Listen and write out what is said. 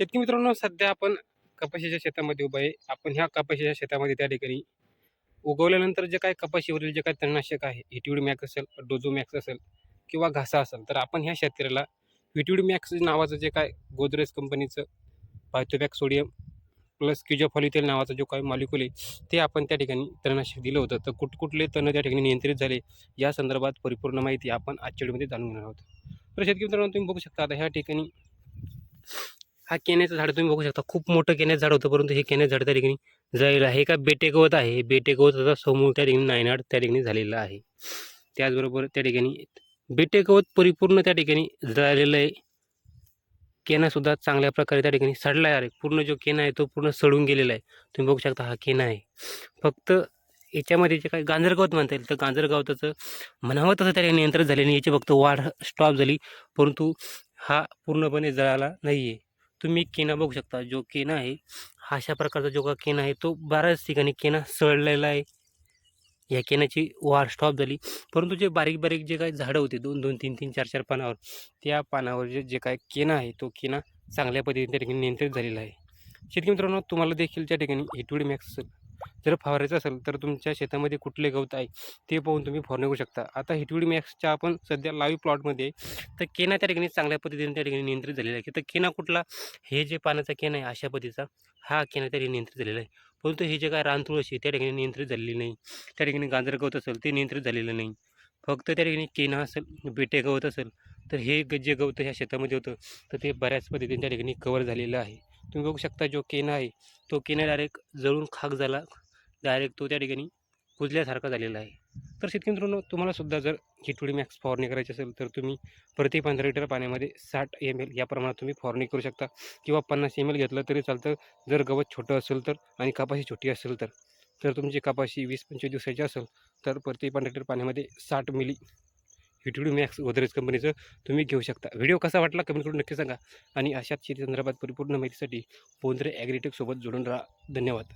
शेतकरी मित्रांनो सध्या आपण कपाशीच्या शेतामध्ये उभा आहे. आपण ह्या कपाशीच्या शेतामध्ये त्या ठिकाणी उगवल्यानंतर जे काय कपाशीवरील जे काय तणनाशक आहे हिटिवडी मॅक्स असेल डोजो मॅक्स असेल किंवा घासा असेल तर आपण ह्या शेतकऱ्याला हिटिवडी मॅक्स नावाचं जे काय गोदरेज कंपनीचं पायथोबॅक सोडियम प्लस क्युजॉफॉलिथेल नावाचा जो काही मॉलिक्युल आहे ते आपण त्या ठिकाणी तणनाशक दिलं होतं. तर कुठ कुठले तण त्या ठिकाणी नियंत्रित झाले या संदर्भात परिपूर्ण माहिती आपण आजच्या व्हिडिओमध्ये जाणून घेणार आहोत. तर शेतकरी मित्रांनो तुम्ही बघू शकता आता ह्या ठिकाणी हा केण्याचं झाड तुम्ही बघू शकता. खूप मोठं केण्याचं झाड होतं परंतु हे केण्याचं झाड त्या ठिकाणी जाईल आहे. का बेटे गवत आहे? हे बेटे गवताचा समूह त्या ठिकाणी नायनाड त्या ठिकाणी झालेला आहे. त्याचबरोबर त्या ठिकाणी बेटे गवत परिपूर्ण त्या ठिकाणी जळालेलं आहे. केनासुद्धा चांगल्या प्रकारे त्या ठिकाणी सडला आहे पूर्ण जो केना आहे तो पूर्ण सडून गेलेला आहे. तुम्ही बघू शकता हा केना आहे. फक्त याच्यामध्ये जे काही गांजरगावत म्हणता येईल तर गांजरगावताचं म्हणावं तसं त्या ठिकाणी नियंत्रण झाले आणि याची फक्त वाढ स्टॉप झाली. परंतु हा पूर्णपणे जळाला नाही आहे तुम्ही केना बघू शकता. जो केना आहे हा अशा प्रकारचा जो का केना आहे तो बऱ्याच ठिकाणी केना सळलेला आहे. या केनाची वाढ स्टॉप झाली. परंतु जे बारीक बारीक जे काही झाडं होते दोन दोन तीन तीन चार चार पानावर त्या पानावर जे जे काय केना आहे तो केना चांगल्या पद्धतीने त्या ठिकाणी नियंत्रित झालेला आहे. शेतकरी मित्रांनो तुम्हाला देखील त्या ठिकाणी हिटवडी मॅक्स जर फवारायचं असेल तर तुमच्या शेतामध्ये कुठले गवत आहे ते पाहून तुम्ही फवारणी करू शकता. आता हिटवीड मॅक्सच्या आपण सध्या लाईव्ह प्लॉटमध्ये तर केना त्या ठिकाणी चांगल्या पद्धतीने त्या ठिकाणी नियंत्रित झालेला आहे. तर केना कुठला? हे जे पाण्याचा केना आहे अशा पद्धतीचा हा केना त्या ठिकाणी नियंत्रित झालेला आहे. परंतु हे जे काय रानतुळशी त्या ठिकाणी नियंत्रित झालेली नाही. त्या ठिकाणी गांजर गवत असेल ते नियंत्रित झालेलं नाही. फक्त त्या ठिकाणी केना असेल बेटे गवत असेल तर हे जे गवत ह्या शेतामध्ये होतं तर ते बऱ्याच पद्धतीने त्या ठिकाणी कवर झालेलं आहे. तुम्ही बघू शकता जो केना आहे तो केना डायरेक्ट जळून खाक झाला डायरेक्ट तो त्या ठिकाणी कुजल्यासारखा झालेला आहे. तर शेतकरी मित्रांनो तुम्हाला जर हिटवडी मॅक्स फवारणी करायची असेल तर तुम्ही प्रति पंधरा लिटर पाण्यामध्ये साठ एम एल या प्रमाणात तुम्ही फवारणी करू शकता. किंवा पन्नास एम एल घेतलं तरी चालतं. जर गवत छोटं असेल तर आणि कपाशी छोटी असेल तर. तर तुमची कपाशी वीस पंचवीस दिवसाची असेल तर प्रति पंधरा लिटर पाण्यामध्ये साठ मिली युट्यूब मॅक्स गोदरेज कंपनीचं तुम्ही घेऊ शकता. व्हिडिओ कसा वाटला कमेंट करून नक्की सांगा. आणि अशाच शेती संदर्भात परिपूर्ण माहितीसाठी पोंद्रे ॲग्रिटेकसोबत जोडून राहा. धन्यवाद.